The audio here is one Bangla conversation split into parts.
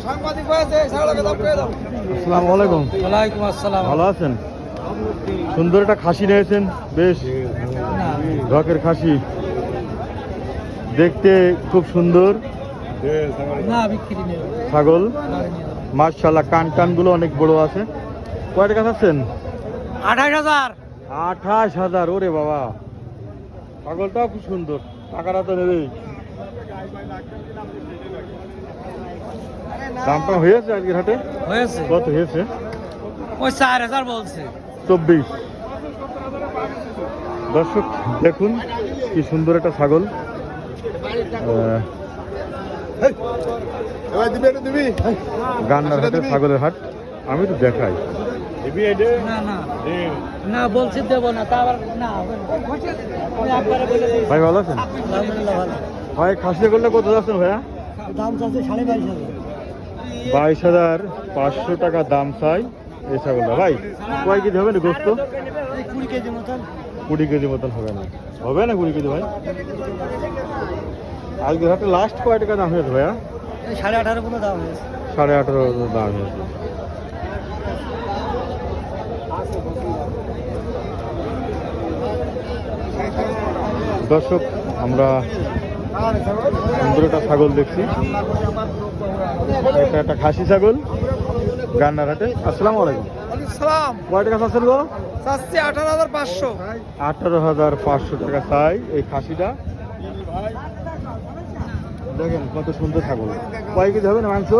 আসসালামু আলাইকুম। ওয়ালাইকুম আসসালাম। ভালো আছেন? সুন্দর একটা খাসি নিয়েছেন বেশ। রকের খাসি। দেখতে খুব সুন্দর। ছাগল। মার্শাল্লাহ কান কানগুলো অনেক বড় আছে। কয় টাকা চাচ্ছেন আঠাশ হাজার। আঠাশ হাজার ওরে বাবা। ছাগলটাও খুব সুন্দর। টাকাটা তো নেবেই। দামটা হয়েছে আজকের হাটে? হয়েছে। কত হয়েছে? ওই চার হাজার বলছে। চব্বিশ। দর্শক দেখুন কি সুন্দর একটা ছাগল। গান্নার হাটে ছাগলের হাট। আমি তো দেখাই। না না। না বলছি দেবো না তা আবার না। ভাই ভালো আছেন? ভাই খাসি করলে কত যাচ্ছেন ভাইয়া? দাম চাচ্ছে সাড়ে বাইশ হাজার। বাইশ হাজার পাঁচশো টাকা দাম চাই এই ছাগলটা। ভাই, কয় কেজি হবে না গোস্ত? কুড়ি কেজি মতন কুড়ি কেজি মতন হবে না। হবে না কুড়ি কেজি ভাই? আজকের হাটে লাস্ট কয় টাকা দাম হয়েছে ভাইয়া? সাড়ে আঠারো কোনো দাম হয়েছে সাড়ে আঠারো দাম হয়েছে। দর্শক, আমরা সুন্দর একটা ছাগল দেখছি। এটা একটা খাসি ছাগল গান্নারহাটে। আসসালামু আলাইকুম। সালাম। কয় টাকা চাচ্ছেন গো? চাচ্ছি আঠারো হাজার পাঁচশো। আঠারো হাজার পাঁচশো টাকা চাই এই খাসিটা। দেখেন কত সুন্দর ছাগল। কয় কেজি হবে না মাংস?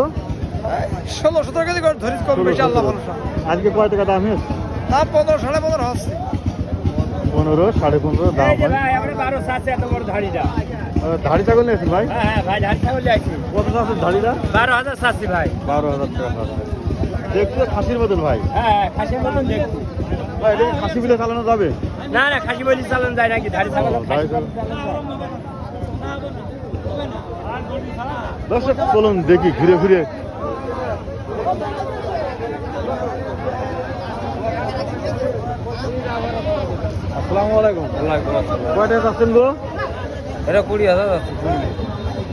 ষোলো সতেরো কেজি করে ধরিস কম বেশি আল্লাহ আজকে কয় টাকা দাম হয়েছে? দাম পনেরো সাড়ে পনেরো হচ্ছে। পনেরো সাড়ে পনেরো দাম হয়। ধাড়ি ছাগল নিয়েছেন ভাই? হ্যাঁ হ্যাঁ ভাই ধাড়ি ছাগল যাইছি কত চাচ্ছেন ধাড়িটা? বারো হাজার চাচ্ছি ভাই। বারো হাজার টাকা। দেখতে খাসির বদল ভাই। হ্যাঁ হ্যাঁ খাসির মতন দেখছি। ভাই এটা খাসি বিলে চালানো যাবে? না না খাসি বলি চালান যায় নাকি? ধাড়ি ছাগল দর্শক চলুন দেখি ঘুরে ঘুরে আসসালামু আলাইকুম। কয়টা চাচ্ছেন গো? এটা কুড়ি হাজার আছে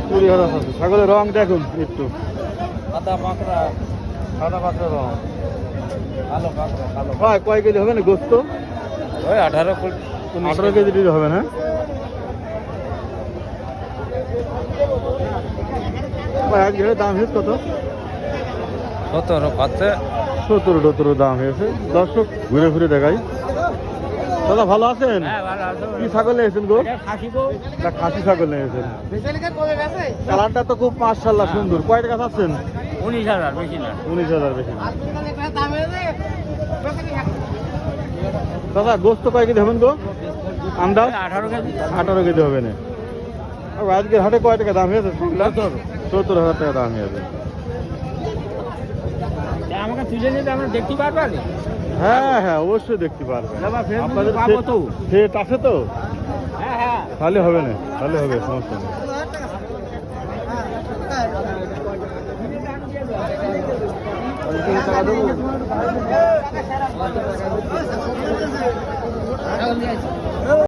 কুড়ি হাজার। চাচ্ছেন ছাগলের রং দেখুন একটু। সাদা পাকড়া সাদা পাত্র রং। কালো পাকড়া কালো ভাই কয় কেজি হবে না গোস্ত? ওই আঠারো আঠারো কেজি। হবে না? ভাই আজকে দাম হয়েছে কত? সতেরো পাচ্ছে। সতেরো টতেরো দাম হয়েছে। দর্শক ঘুরে ঘুরে দেখাই। দাদা ভালো আছেন? কি ছাগল নিয়েছেন গো? না খাসি ছাগল নিয়েছেন। কালারটা তো খুব মার্শাল্লাহ সুন্দর। কয় টাকা চাচ্ছেন? উনিশ হাজার বেশি না। উনিশ হাজার বেশি। দাদা গোস্ত কয় কেজি হবেন গো? আন্দাজ? আঠারো কেজি। আঠারো কেজি হবে না। আর আজকের হাটে কয় টাকা দাম হয়েছে? সত্তর হাজার টাকা দাম হয়েছে। আমাকে তুলে নিতে আমরা দেখতে পারবা হ্যাঁ হ্যাঁ অবশ্যই দেখতে পারবেন। আপনাদের সেট- আছে তো। হ্যাঁ হ্যাঁ। তাহলে হবে না তাহলে হবে সমস্যা নেই। টাকা